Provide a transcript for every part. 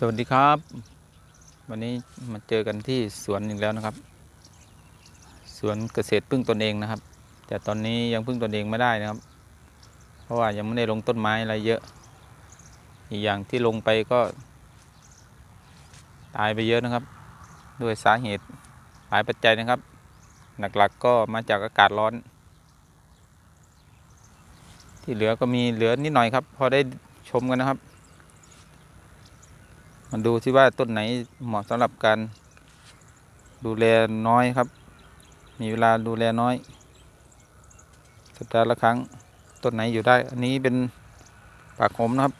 สวัสดีครับ วันนี้มาเจอกันที่สวนอีกแล้วนะครับ สวนเกษตรพึ่งตนเองนะครับ แต่ตอนนี้ยังพึ่งตนเองไม่ได้นะครับ เพราะว่ายังไม่ได้ลงต้นไม้อะไรเยอะ อีกอย่างที่ลงไปก็ ตายไปเยอะนะครับ ด้วยสาเหตุหลายปัจจัยนะครับ หลักๆก็มาจากอากาศร้อน ที่เหลือก็มีเหลือนิดหน่อยครับ พอได้ชมกันนะครับ มาดูที่ว่าต้นไหนเหมาะสำหรับการดูแลน้อยครับ มีเวลาดูแลน้อย สัปดาห์ละครั้งต้นไหนอยู่ได้ อันนี้เป็นปากหมนะครับ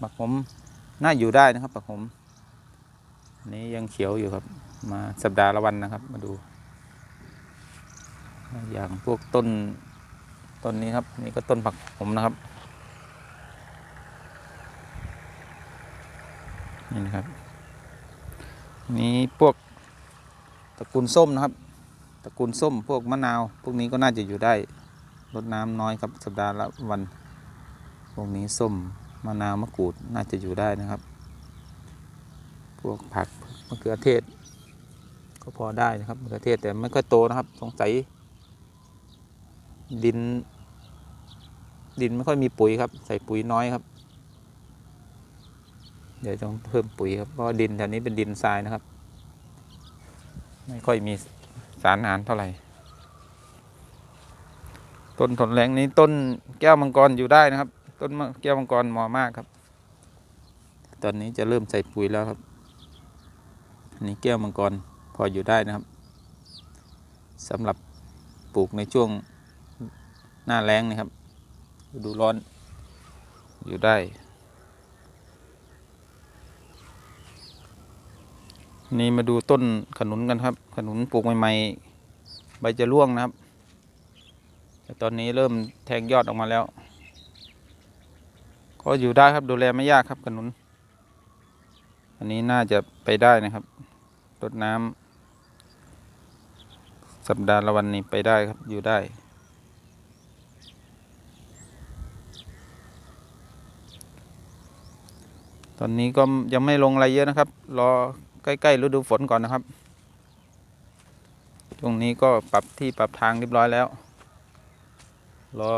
ปากหมน่าอยู่ได้นะครับปากหมอันนี้ยังเขียวอยู่ครับ มาสัปดาห์ละวันนะครับ มาดู อย่างพวกต้นต้นนี้ครับ นี่ก็ต้นผักหมนะครับ นี่นะครับ นี่พวกตระกูลส้มนะครับ ตระกูลส้มพวกมะนาว พวกนี้ก็น่าจะอยู่ได้รดน้ำน้อยครับสัปดาห์ละวัน พวกนี้ส้มมะนาวมะกรูดน่าจะอยู่ได้นะครับ พวกผักมะเขือเทศ ก็พอได้นะครับมะเขือเทศแต่ไม่ค่อยโตนะครับสงสัยดิน ดินไม่ค่อยมีปุ๋ยครับ ใส่ปุ๋ยน้อยครับ เดี๋ยวต้องเพิ่มปุ๋ยครับเพราะดินแถวนี้เป็นดินทรายนะครับ ไม่ค่อยมีสารอาหารเท่าไหร่ ต้นทนแรงนี้ต้นแก้วมังกรอยู่ได้นะครับ ต้นแก้วมังกรเหมาะมากครับ ตอนนี้จะเริ่มใส่ปุ๋ยแล้วครับอันนี้แก้วมังกรพออยู่ได้นะครับสำหรับปลูกในช่วงหน้าแล้งนะครับ ดูร้อนอยู่ได้ นี่มาดูต้นขนุนกันครับ ขนุนปลูกใหม่ๆ ใบจะร่วงนะครับ แต่ตอนนี้เริ่มแทงยอดออกมาแล้ว ก็อยู่ได้ครับดูแลไม่ยากครับขนุน อันนี้น่าจะไปได้นะครับรดน้ำสัปดาห์ละวันนี้ไปได้ครับอยู่ได้ ตอนนี้ก็ยังไม่ลงอะไรเยอะนะครับ รอ ใกล้ๆฤดูฝนก่อนนะครับ ตรงนี้ก็ปรับที่ปรับทางเรียบร้อยแล้ว รอ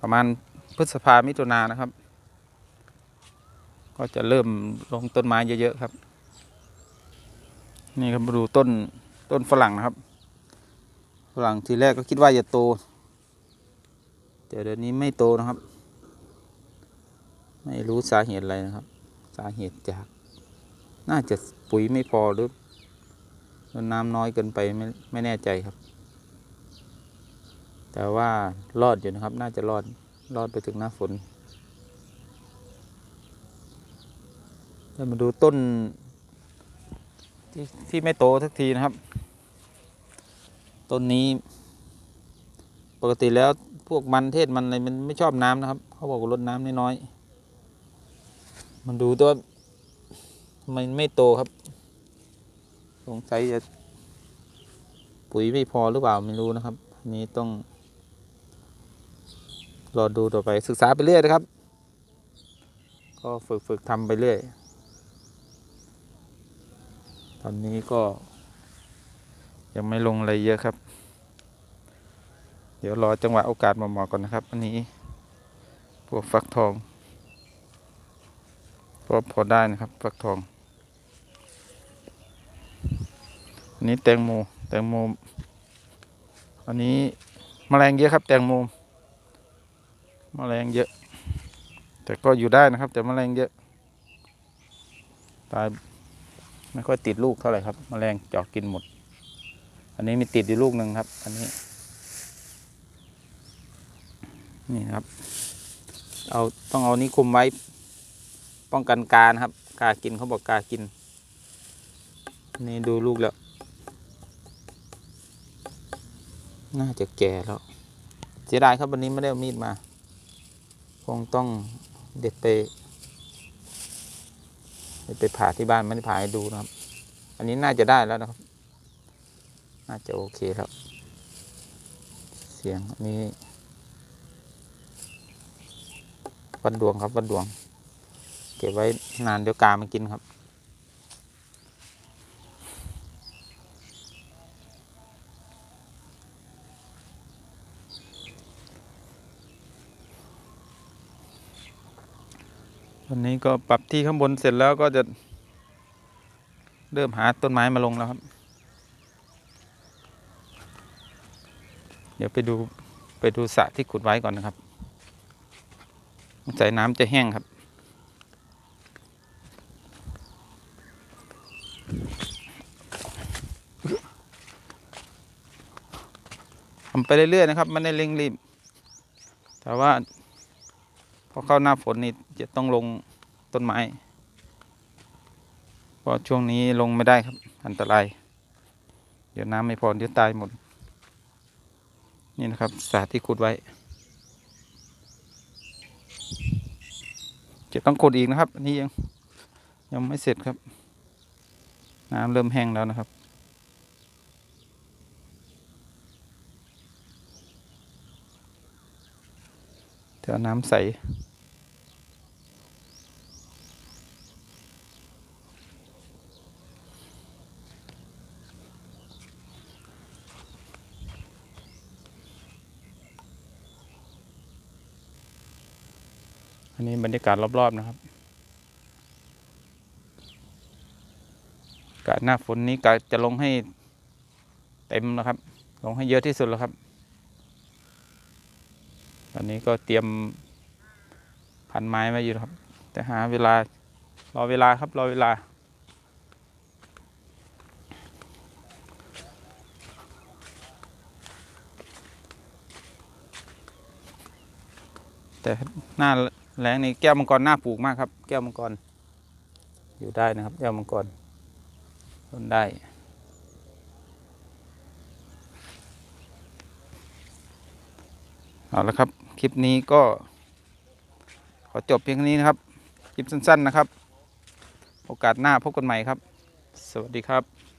ประมาณพฤษภามิถุนานนะครับ ก็จะเริ่มลงต้นไม้เยอะๆครับ นี่ครับมาดูต้นต้นฝรั่งนะครับ ฝรั่งทีแรกก็คิดว่าจะโต แต่เดี๋ยวนี้ไม่โตนะครับ ไม่รู้สาเหตุอะไรนะครับ สาเหตุจาก น่าจะปุ๋ยไม่พอหรือน้ำน้อยเกินไปไม่ไม่แน่ใจครับ แต่ว่ารอดอยู่นะครับ น่าจะรอดรอดไปถึงหน้าฝนแล้วมาดูต้นที่ที่ไม่โตสักทีนะครับ ต้นนี้ ปกติแล้วพวกมันเทศมันอะไรมันไม่ชอบน้ำนะครับ เขาบอกว่าลดน้ำน้อยๆมันดูตัว มันไม่โตครับ สงสัยจะ ปุ๋ยไม่พอหรือเปล่าไม่รู้นะครับอันนี้ต้อง รอดูต่อไปศึกษาไปเรื่อยนะครับ ก็ฝึกฝึกทำไปเรื่อย ตอนนี้ก็ ยังไม่ลงอะไรเยอะครับ เดี๋ยวรอจังหวะโอกาสเหมาะๆก่อนนะครับ อันนี้พวกฟักทองก็พอได้นะครับฟักทอง อันนี้แตงโมแตงโมอันนี้แมลงเยอะครับ แตงโมแมลงเยอะ แต่ก็อยู่ได้นะครับ แต่แมลงเยอะตายไม่ค่อยติดลูกเท่าไหร่ครับแมลงเจาะกินหมด อันนี้มีติดอยู่ลูกหนึ่งครับ อันนี้ นี่ครับ เอาต้องเอานี้คุมไว้ป้องกันกานะครับ กากินเขาบอกกากิน นี่ดูลูกแล้ว น่าจะแก่แล้ว เสียดายครับวันนี้ไม่ได้เอามีดมา คงต้องเด็ดไป ไปผ่าที่บ้านไม่ได้ผ่าให้ดูนะครับ อันนี้น่าจะได้แล้วนะครับ น่าจะโอเคแล้ว เสียงนี้วันดวงครับวันดวง เก็บไว้นานเดี๋ยวกามากินครับ วันนี้ก็ปรับที่ข้างบนเสร็จแล้วก็จะเริ่มหาต้นไม้มาลงแล้วครับ เดี๋ยวไปดูไปดูสระที่ขุดไว้ก่อนนะครับสงสัยน้ำจะแห้งครับ ทำไปเรื่อยๆนะครับม่ได้เร่งรีบ แต่ว่า อเข้าหน้าฝนนี่จะต้องลงต้นไม้เพราะช่วงนี้ลงไม่ได้ครับ อันตราย เดี๋ยวน้ำไม่พอเดี๋ยวตายหมด นี่นะครับสาที่ขุดไว้ จะต้องขุดอีกนะครับอันนี้ยังยังไม่เสร็จครับ น้ำเริ่มแห้งแล้วนะครับเดี๋ยวน้ำใส อันนี้บรรยากาศรอบๆนะครับกาหน้าฝนนี้กะจะลงให้เต็มแล้วครับ ลงให้เยอะที่สุดแล้วครับ ตอนนี้ก็เตรียมพันไม้ไว้อยู่ครับ แต่หาเวลารอเวลาครับรอเวลา แต่หน้า แรงนี่แก้วมังกรน้าปลูกมากครับ แก้วมังกร อยู่ได้นะครับ แก้วมังกรทนได้เอาละครับ คลิปนี้ก็ ขอจบเพียงเท่นี้นะครับ คลิปสั้น ๆนะครับ โอกาสหน้าพบกันใหม่ครับ สวัสดีครับ